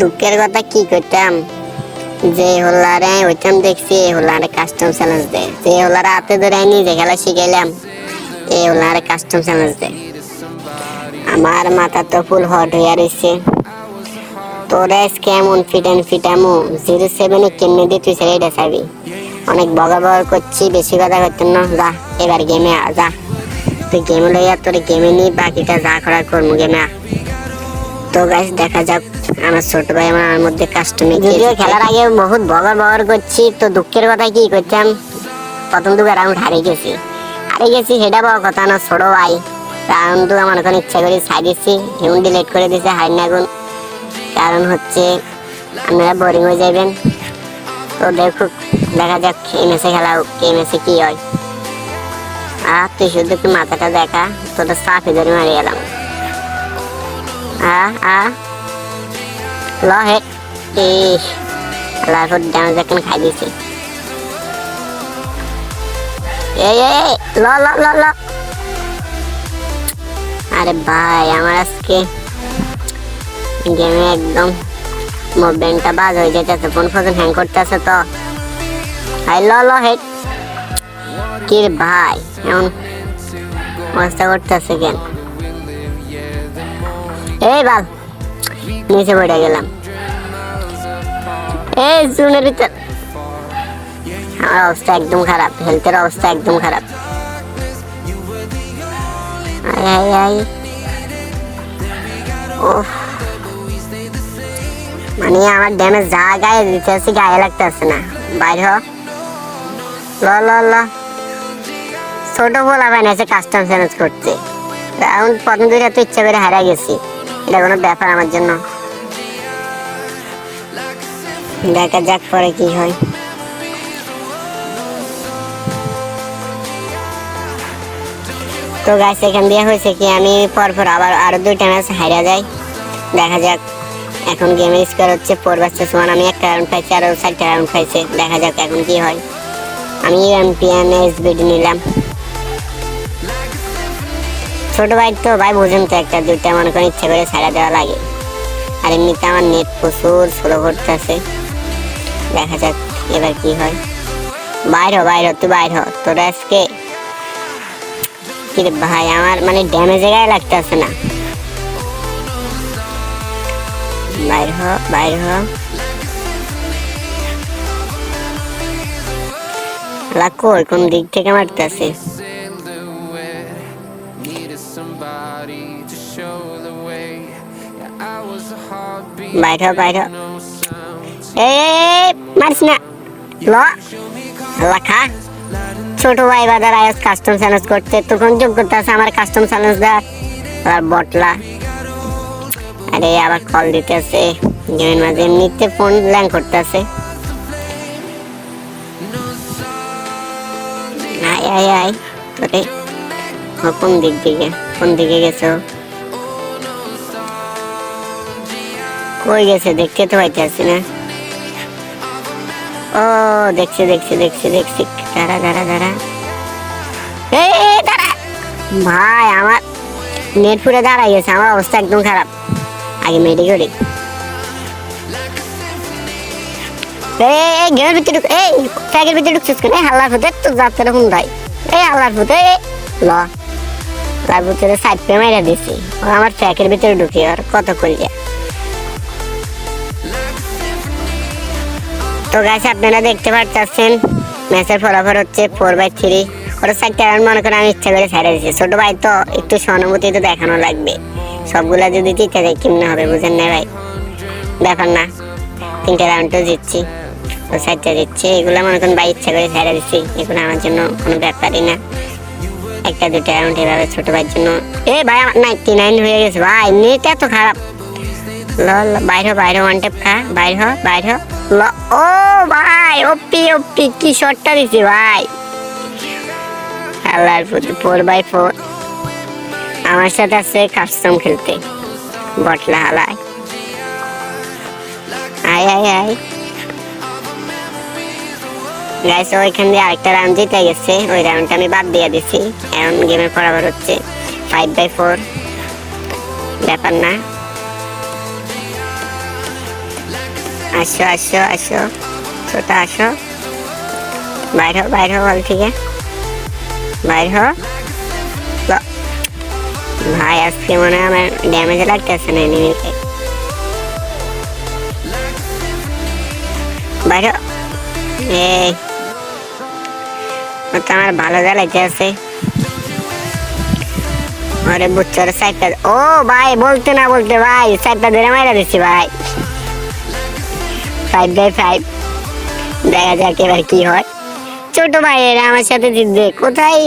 দুঃখের কথা কি করতাম যে হোলারে ওইটাম দেখছি হোলারে কাস্টম চ্যালেঞ্জ দেয় যে হোলারে হাতে ধরে নিজে খেলা শিখাইলাম, এই হোলারে কাস্টম চ্যালেঞ্জ দেয় আমার মাথা তো ফুল হট হয়ে রয়েছে তোরা কেমন ফিট অ্যান্ড ফিটামো জিরো সেভেনে কেমনে দিয়ে তুই এটা চাবি অনেক বগা বগা করছি, বেশি কথা করতেন না। যা, এবার গেমে যা। তুই গেমে লইয়া তোর গেমে নিয়ে বাকিটা যা করার করব গেমে আ। তো গাইস দেখা যাক। আমার ছোট ভাই আমার মধ্যে কাস্টমে যদিও খেলার আগে বহুত বগর বগর করছি তো দুঃখের কথা কি করতাম? প্রথম দুটো রাউন্ড হারিয়ে গেছি। হারিয়ে গেছি সেটা বড় কথা না ছোট ভাই। রাউন্ড আমার এখন ইচ্ছা করে ছাই দিচ্ছি। হিউন ডিলেট করে দিছে হাই না গুণ কারণ হচ্ছে আপনারা বোরিং হয়ে যাবেন তো দেখুক দেখা যাক এই ম্যাচে খেলা এই ম্যাচে কি হয়। আর তুই শুধু মাথাটা দেখা তোটা সাফে ধরে মারি গেলাম আ আ ল হে ইস লাইফ ড্যামেজ এখন খাই দিছি। এই এই ল ল ল ল। আরে ভাই আমার আজকে গেমে একদম মুভমেন্টটা বাজ হয়ে যেতেছে ফোন ফোন হ্যাং করতেছে তো। হাই ল ল, হেড। কি ভাই এমন অবস্থা করতেছে কেন এই বাল, নিচে পড়ে গেলাম। এই জুনের ভিতর। আমার অবস্থা একদম খারাপ হেলথের অবস্থা একদম খারাপ। মানে আমার ড্যামেজ যা গায়ে দিতে আছে, গায়ে লাগতেছে না। বাইর হ। ল ল ল। ছোট বলা পাই না কাস্টম চ্যালেঞ্জ করতে। রাউন্ড প্রথম দুইটা তো ইচ্ছা করে হারা গেছি। এটা কোনো ব্যাপার আমার জন্য। দেখা যাক পরে কি হয়। তো গাছ এখান দিয়ে হয়েছে কি, আমি পরপর আবার আরও দুইটা ম্যাচ হারা যাই। দেখা যাক। এখন গেমের স্কোর হচ্ছে ফোর বাচ্চা সমান আমি একটা রাউন্ড পাইছি, আরও চারটা রাউন্ড পাইছে। দেখা যাক এখন কি হয়। আমি এমপিএন এসবিডি নিলাম। ছোট ভাই তো, ভাই বুঝেন তো একটা দুইটা মনে করেন ইচ্ছে করে ছাড়া দেওয়া লাগে। আর এমনিতে আমার নেট প্রচুর স্লো করতেছে দেখা যাক এবার কি হয়। বাইর হ, বাইর তুই বাইর হ। তোরা আজকে কি ভাই, আমার মানে ড্যামেজে গায়ে লাগতেছে না। বাইর হ বাইর হ। লাকো কোন দিক থেকে মারতেছে? বাইর বাইর এই, মারিস না। ল। আল্লাহ খা। ছোট ভাই কাস্টম চ্যালেঞ্জ করতে। তখন যোগ্যতা আছে আমার কাস্টম চ্যালেঞ্জ দেওয়ার। আর বটলা। আরে আবার কল দিতেছে। গেমের মাঝে এমনিতে ফোন ল্যাং করতেছে। আয় আয় আয়। তোরে। কোন দিক দিকে? কোন দিকে গেছো কই গেছে, দেখতে তো পাইতেছি না। ও, দেখছি দেখছি দেখছি দেখছি, দাঁড়া দাঁড়া দাঁড়া। ভাই, আমার নেট পুরে দাঁড়াই গেছে, আমার অবস্থা একদম খারাপ। আগে মেডি করি এই গেমের ভিতরে এই ট্যাগের ভিতরে ঢুকছিস কেন? হাল্লার ফুটে তো যাত্রা হুন ভাই এই হাল্লার ফুটে ল। তার ভিতরে সাইড পে মেরে দিছি। আমার ট্র্যাকের ভিতরে ঢুকি আর কত করিয়া। তো গাছ আপনারা দেখতে পাচ্ছেন ম্যাচের ফলাফল হচ্ছে ফোর বাই থ্রি ওরা চারটে রান মনে করেন আমি ইচ্ছা করে ছেড়ে দিচ্ছি ছোট ভাই তো একটু সহানুভূতি তো দেখানো লাগবে। সবগুলা যদি জিতে যায়, কেমনে হবে বুঝেন না ভাই? ব্যাপার না। তিনটে রাউন্ডও জিতছি। তো চারটে দিচ্ছি এগুলো মনে করেন ভাই ইচ্ছা করে ছেড়ে দিচ্ছি এগুলো আমার জন্য কোনো ব্যাপারই না। একটা দুটো রাউন্ড এভাবে ছোটো ভাইয়ের জন্য। এ ভাই, আমার নাইনটি নাইন হয়ে গেছে। ভাই নেট এত খারাপ। ল বাইর বাইর ওয়ান টেপ খা। বাইর হ বাইর হ। ও ভাই, ওপি ওপি, কি শটটা দিছি ভাই? আল্লাহর প্রতি ফোর বাই ফোর আমার সাথে আছে কাস্টম খেলতে, বটলা হালায়। আয় আয় আয়। গাইস ওইখান দিয়ে আরেকটা রাউন্ড জিতে গেছে। ওই রাউন্ডটা আমি বাদ দিয়ে দিছি। এখন গেমের বরাবর হচ্ছে ফাইভ বাই ফোর ব্যাপার না। আসো আসো আসো। ছোট, আসো। বাইর হো বাইর হো, বল থেকে। বাইর হো। ভাই, আজকে মনে হয় আমার ড্যামেজ লাগতেছে না এনিমিকে বাইর। এই। তো আমার ভালো জ্বালাইতে আছে। আরে বুচ্চর সাইডটা ও ভাই, বলতে না বলতে ভাই সাইডটা ধরে মারা দিচ্ছি ভাই। ফাইভ বাই ফাইভ দেখা যাক এবার কি হয়। ছোট ভাইয়েরা আমার সাথে জিতবে কোথায়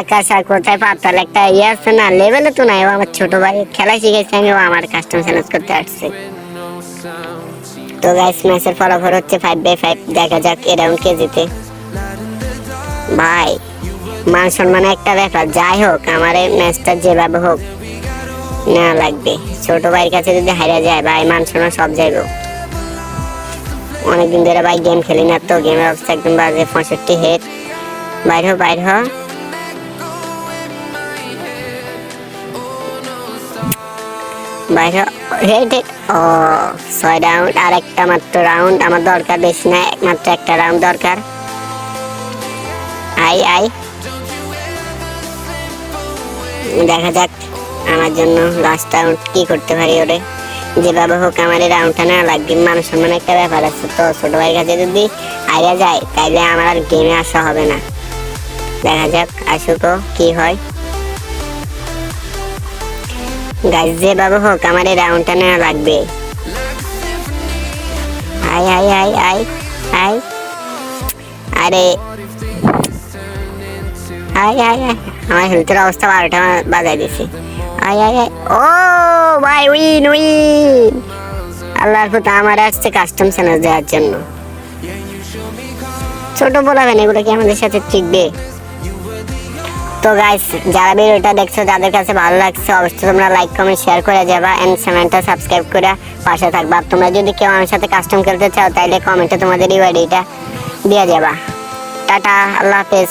আকাশ আর কোথায় পাতাল একটা ইয়ে আছে না লেভেলে তো নাই। আমার ছোট ভাই, খেলা শিখেছে আমি আমার কাস্টম চ্যালেঞ্জ করতে আসছে। তো গাইস ম্যাচের ফলাফল হচ্ছে ফাইভ বাই ফাইভ দেখা যাক এরাউন্ড কে জিতে। ভাই, মান সম্মানে একটা ব্যাপার। যাই হোক, আমার এই ম্যাচটা যেভাবে হোক, না লাগবে। ছোট ভাইয়ের কাছে যদি হারা যায়, ভাই, মান সম্মান সব যাইব। অনেকদিন ধরে ভাই গেম খেলি না তো গেমের অবস্থা একদম বাজে, পঁয়ষট্টি হেড বাইর হ বাইর হ। বাইর হেড হেড ও, ছয় রাউন্ড আর একটা মাত্র রাউন্ড আমার দরকার বেশি না, একমাত্র একটা রাউন্ড দরকার। আই আই। দেখা যাক, আমার জন্য লাস্ট রাউন্ড কি করতে পারি ওরে। যেভাবে হোক আমার এই রাউন্ডটা না লাগবে। মানুষ সম্মান একটা ব্যাপার আছে তো, ছোট ভাইয়ের কাছে যদি আইরা যায়, তাইলে আমার আর গেমে আসা হবে না। দেখা যাক, আসুক কি হয়। গাছ যেভাবে হোক আমার এই রাউন্ডটা নেওয়া লাগবে। আই আই আই আই আই আরে। আয় আয় আমার হেলথের অবস্থা বারোটা বাজাই দিছি। আয় আয় আয়। ও, ভাই, উইন উইন। আল্লাহর পুত আমার আসছে কাস্টম চ্যানেল দেওয়ার জন্য। ছোট বলাবেন এগুলো কি আমাদের সাথে টিকবে? তো গাইস যারা ভিডিওটা দেখছ, যাদের কাছে ভালো লাগছে, অবশ্যই তোমরা লাইক কমেন্ট শেয়ার করে যাবা এন্ড চ্যানেলটা সাবস্ক্রাইব করে পাশে থাকবা। তোমরা যদি কেউ আমার সাথে কাস্টম খেলতে চাও তাহলে কমেন্টে তোমাদের ইউআইডিটা দিয়ে যাবা। টাটা, আল্লাহ হাফেজ।